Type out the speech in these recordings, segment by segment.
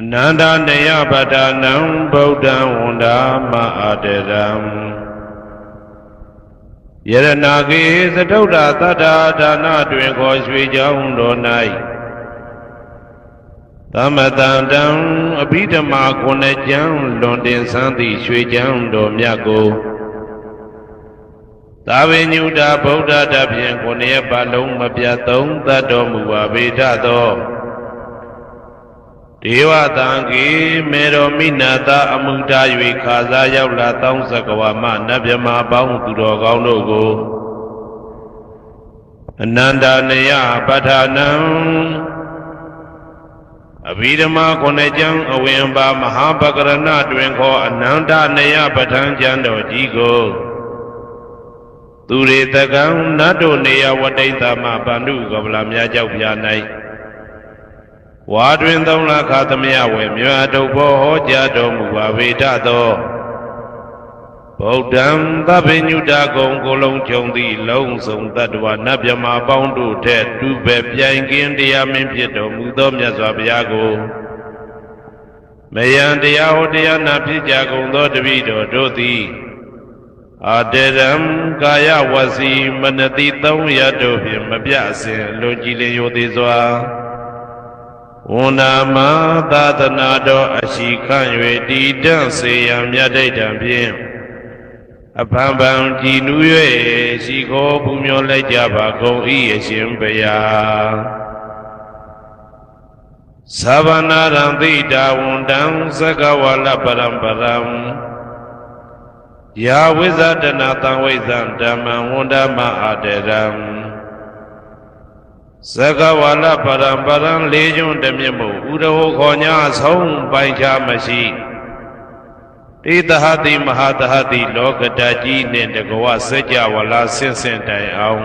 အနန္တနေယပဒနံဗုဒ္ဓံဝန္ဒာမအာတရံယရနာကေသတုဒ္ဓသတ္တာဒါနတွင်ခေါ်ရွှေကြောင်းတော်၌သမတန္တံအဘိဓမ္မာခုနှစ်ကျမ်းလွန်တင်ဆန်းသည့်ရွှေကျမ်းတော်မြတ်ကိုသာဝေညုတာဗုဒ္ဓတဖြင့်ခုနှစ်ပါလုံးမပြတ်သုံးသတ်တော်မူပါဗေဒသော ဒေဝတံကေမေတော်မိနာတာအမှုတာ၍ခါစားရောက်လာတောင်းစကဝါမနတ်မြမာပေါင်းသူတော်ကောင်းတို့ကိုအနန္တနယပဋ္ဌာနံအဘိဓမ္မာခုနှစ်ကျမ်းအဝင်ပါမဟာပကရဏတွင်ခေါ်အနန္တနယပဋ္ဌာန်းကျမ်းတော်ကြီးကိုသူရေတကံနတ်တို့နေယဝတိတမဗန္ဓုကဗလာများကြောက်ပြ၌ ဝါတွင်သုံးလခါသမယဝေမြတ်တုဘောဟောကြားတော်မူပါဝေဒသောဗုဒ္ဓံသဗ္ဗညုတကုံကိုလုံးကြုံသည့်လုံးစုံတ attva နတ်မြမာပေါင်းတို့ထက်တူပဲပြိုင်ကင်းတရားမင်းဖြစ်တော်မူသောမြတ်စွာဘုရားကိုမယံတရားဟောတရားနာဖြစ်ကြကုန်သောတပည့်တော်တို့သည်အာတရံကာယဝစီမနတိသုံးရတို့ဖြင့်မပြအစဉ်လူကြည်လင်ရိုသေးစွာ ဝန္နာမသာသနာတော်အရှိခန့်၍တည်တံ့စေရန်မြတ်ဒိဋ္ဌံဖြင့်အဖန်ဖန်ကြည်နူး၍ရှိခိုးပူမျောလိုက်ကြပါကုန်၏အရှင်ဘုရားသဗ္ဗနာရံသိတာဝန္တံသကဝါလပရံပရံယာဝိဇဒနာတံဝိဇံဓမ္မံဝန္ဒမအာတရံ သကဝါလပရံပရံလေးကျွန်းတမြင့်မို့ဥရဟောခေါ်ညာဆုံးပိုင်ချမရှိတိတဟတိမဟာတဟတိလောကတကြီးနှင့်တကဝစัจ java လာဆင့်ဆင့်တိုင်အောင်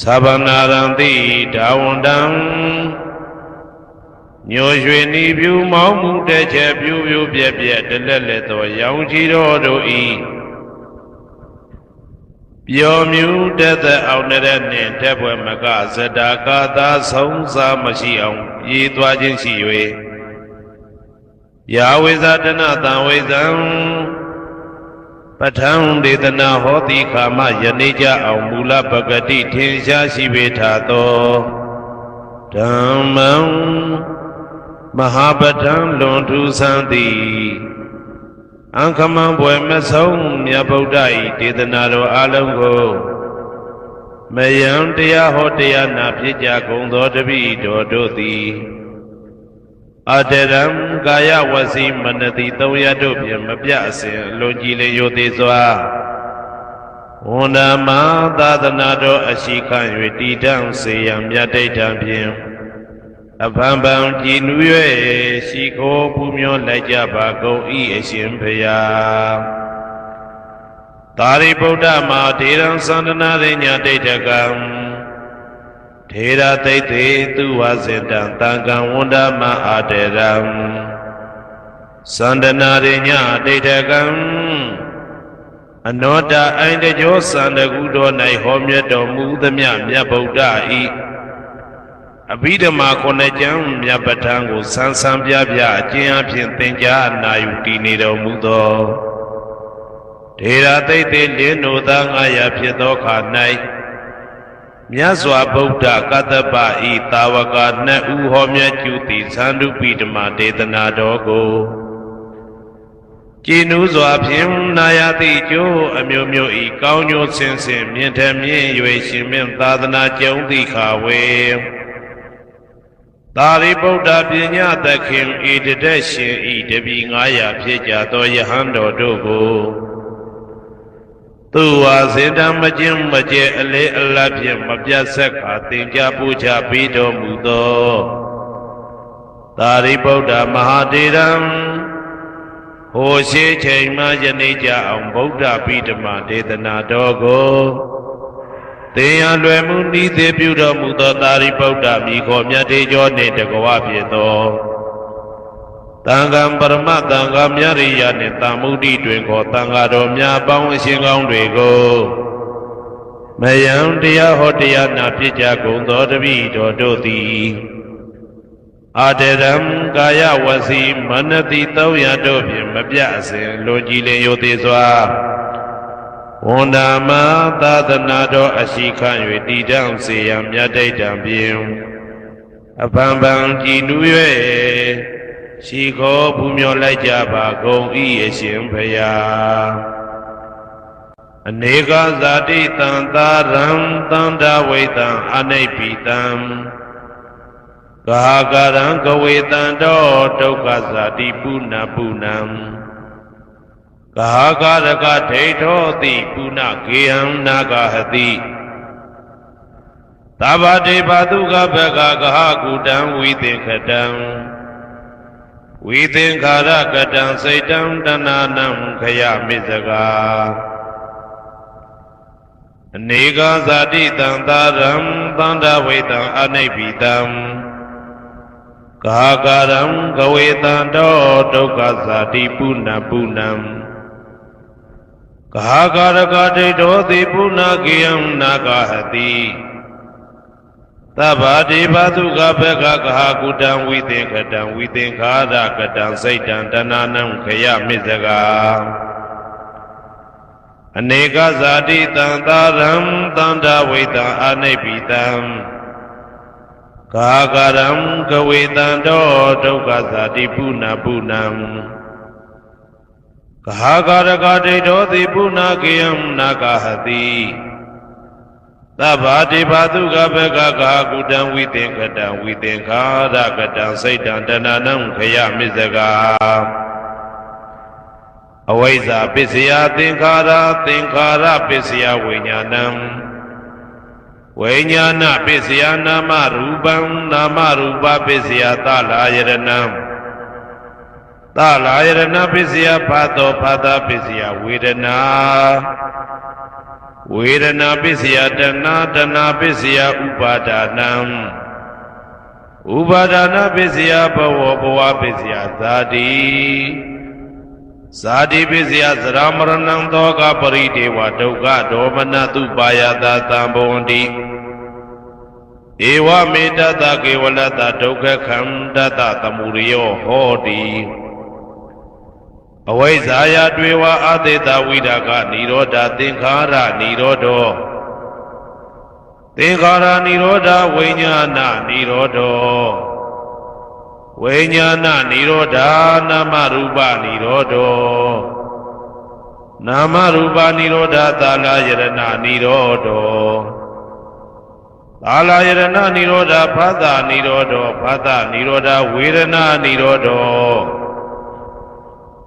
သဗ္ဗနာရံတိဒါဝန္တံညိုရွှေနီပြူမောင်းမှုတဲ့ချက်ပြူပြူပြက်ပြက်တလက်လက်သောရောင်ချီတော်တို့ဤ ပျော်မြူတတ်တဲ့အောင်တဲ့နှင့်တက်ပွဲမကဇတာကာသာဆုံးစားမရှိအောင်ပြေးသွားခြင်းရှိ၍ယာဝိဇာတနာတံဝိဇံပဋ္ဌံဒေသနာဟောတိခာမယနေ့ကြအောင်မူလပဂတိထင်ရှားရှိပေထသောဓမ္မံမဟာပဋ္ဌံလွန်ထူးဆန်းသည် အံခမံဘွယ်မဆုံးမြတ်ဗုဒ္ဓ၏ဒေသနာတော်အလုံးကိုမယံတရားဟောတရားနာဖြစ်ကြကုန်သောတပည့်တော်တို့သည်အတရံကာယဝစီမနတိသုံးရတို့ဖြင့်မပြအစဉ်အလွန်ကြည်လင်ရိုသေးစွာဝန္ဒမသာသနာတော်အရှိခံ၍တည်တံ့စေရန်မြတ်ဒိဋ္ဌံဖြင့် အဖန်ဖန်ကြည်နူး၍ရှိခိုးပူမျောလိုက်ကြပါကုန်၏အရှင်ဖျားသာရိပုတ္တမဒေရံသန္တနာရိညာဒိဋ္ဌကံထေရသိတ်တေသူဝစေတံတံကံဝန္ဒမအာတေရံသန္တနာရိညာဒိဋ္ဌကံအနောတအိုင်တကြောသန္တကုတော်၌ဟောမြတ်တော်မူသမျှမြတ်ဗုဒ္ဓဤ အဘိဓမ္မာခုနှစ်ကျမ်းမြတ်ပဋ္ဌာန်းကိုဆန်းဆန်းပြပြအကျဉ်းအဖြစ်သင်ကြားအနာယူတည်နေတော်မူသောဒေရာသိတ်တေလင်းတို့သား900ဖြစ်သောခါ၌မြတ်စွာဘုရားကတ္တပဤတာဝကနှစ်ဦးဟောမြတ်ကျူသည်သန္ဓုပိဓမ္မာဒေသနာတော်ကိုကြည်နူးစွာဖြင့်နာယတိကျိုးအမျိုးမျိုးဤကောင်းကျိုးဆင်းဆင်းမြင့်ထမြင့်၍ရှင်မြင့်သာသနာကျုံသည့်ခါဝေ သာရိပုတ္တပညာသခင်ဤတတက်ရှင်ဤတပီ900ဖြစ်ကြသောယဟန်တော်တို့ကိုသူဝါစေတံမကျင်းမကျဲအလေအလတ်ဖြင့်မပြတ်ဆက်ခါသင်ကြားပူချပေးတော်မူသောသာရိပုတ္တမဟာတေရံဟိုရှိချိန်မှယနေ့ကြအောင်ဗုဒ္ဓပိဓမဒေသနာတော်ကို သင်ရလွယ်မှုဤသေးပြုတော်မူသောသာရိပုတ္တမိခေါ်မြတ်တေကျော်နှင့်တကဝဖြစ်သောတန်ခါပရမတန်ခါမြရိယနှင့်တာမုဒ္ဒိတွင်ခေါ်တန်ခါတော်များပေါင်းအရှင်ကောင်းတွေကိုမယံတရားဟောတရားနာဖြစ်ကြကုန်သောတပည့်တော်တို့သည်အာတရံကာယဝစီမနတိသုံးရတို့ဖြင့်မပြအစဉ်လွန်ကြည်လင်ယိုသေးစွာ ဝန္ဒာမသာသနာတော်အရှိခံ၍တည်တောင်စေရန်မြတ်တိတ်တံဖြင့်အပံပံကြည်နူး၍ရှိခေါ်ပူမျောလိုက်ကြပါကုန်၏အရှင်ဖရာအနေကဇာတိတံသာရံတန္တဝိတံအနိပိတံကာကရံကဝေတံတောဒုက္ခဇာတိပုဏ္ဏပုဏ္ဏံ ကာကရကဒိဋ္ဌောတိပုဏ္ဏကေယံနာဂဟတိသဗ္ဗတေဘာတုကဘကကဟကုတံဝိသင်္ခတံဝိသင်္ခါရကတံစိတ်တံတဏနံခယမိစကာအနေကဇာတိတံသာရံသန္တဝိတံအနိဗ္ဗိတံကာကရံကဝေတံတောဒုက္ခဇာတိပုဏ္ဏပုဏ္ဏံ ကာကရကဒိဋ္ဌောတိပုဏ္ဏကေယံနာဂဟတိသဗ္ဗတိဘာတုကဘကကဟာကုတံဝိသင်္ခတံဝိသင်္ခါရကတံစိတ်တံတဏနံခယမိစကာအနေကဇာတိတံသာရံတန္တဝိတံအနိဗ္ဗိတံကာကရံကဝေတံတောဒုက္ခဇာတိပုဏ္ဏပုဏ္ဏံ ကာကရကဒိဋ္ဌောတိပုဏ္ဏကေယံနာဂဟတိသဗ္ဗတိဘာတုကဘကကာကုတံဝိသင်္ကတံဝိသင်္ခါရကတံစိတ်တံတဏနံခယမိစကာအဝိဇ္ဇာပစ္စယသင်္ခါရသင်္ခါရပစ္စယဝိညာဏံဝိညာဏပစ္စယနာမရူပံနာမရူပပစ္စယသလာယရဏံ သလာယရဏပစ္စယဖတ်သောဖတ်တာပစ္စယဝေဒနာဝေဒနာပစ္စယတဏတဏပစ္စယဥပါဒနာဥပါဒနာပစ္စယဘဝဘဝပစ္စယဇာတိဇာတိပစ္စယသရမရဏံသောကပရိဒေဝဒုက္ခဒေါမနတုပါယတာသံဘဝန္တိဧဝမေတ္တကေဝလတ္တဒုက္ခခန္တတသမုရိယောဟောတိ အဝိဇ္ဇာယတွေဝအသေတဝိဒါကនិရောဓသင်္ခါရនិရောဓောသင်္ခါရនិရောဓဝိညာဏនិရောဓောဝိညာဏនិရောဓနာမရူပនិရောဓောနာမရူပនិရောဓသာလယရဏនិရောဓောသာလယရဏនិရောဓဖသនិရောဓောဖသនិရောဓဝေဒနာនិရောဓော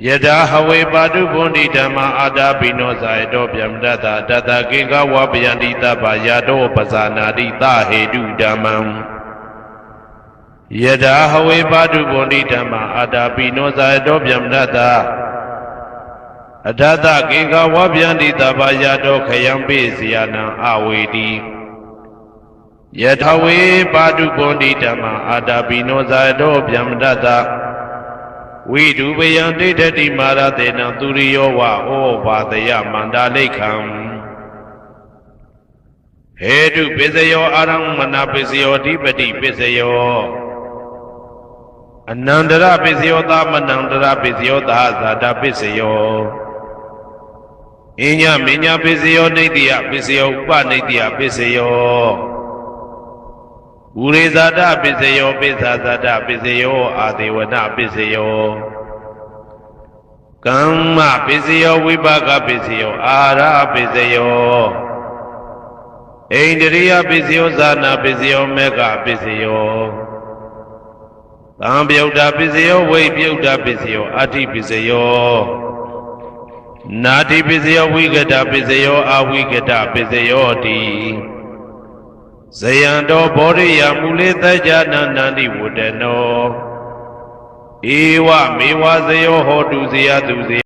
ယထာဟဝေပါတုဗုန်ဒီဓမ္မာအာတာပိနောဇာယတောဗျမတတတတကေကဝပယန္တိတပယာတောပဇာနာတိသဟေတုဓမ္မံယထာဟဝေပါတုဗုန်ဒီဓမ္မာအာတာပိနောဇာယတောဗျမတတအထတကေကဝဗျန္တိတပယာတောခယံပိစီယနံအဝေတိယထဝေပါတုဗုန်ဒီဓမ္မာအာတာပိနောဇာယတောဗျမတတ ဝိဒုပယံဒိဋ္ဌတိမာရတေနံသူရိယောဝဩဘာတယမန္တာလိခံဟေတုပစ္စယောအာရမဏပစ္စယောဓိပတိပစ္စယောအနန္တရပစ္စယောသမနန္တရပစ္စယောသာဇာတာပစ္စယောအညမညာပစ္စယောနေတိယပစ္စယောဥပနေတိယပစ္စယော ဥရိဇာတပစ္စယောပိစ္ဆာဇာတပစ္စယောအာဒေဝနပစ္စယောကမ္မပစ္စယောဝိပါကပစ္စယောအာရပစ္စယောဣန္ဒရိယပစ္စယောဇာနာပစ္စယောမေဃပစ္စယောသံပြုတ်တာပစ္စယောဝိပြုတ်တာပစ္စယောအဋ္ဌိပစ္စယောနာတိပစ္စယောဝိကတပစ္စယောအဝိကတပစ္စယောတိ ဇယံတော်ဘောရိယမူလေသကြနန္တန္တိဝတ္တနောဧဝမေဝဇယောဟောတုဇေယသူဇေ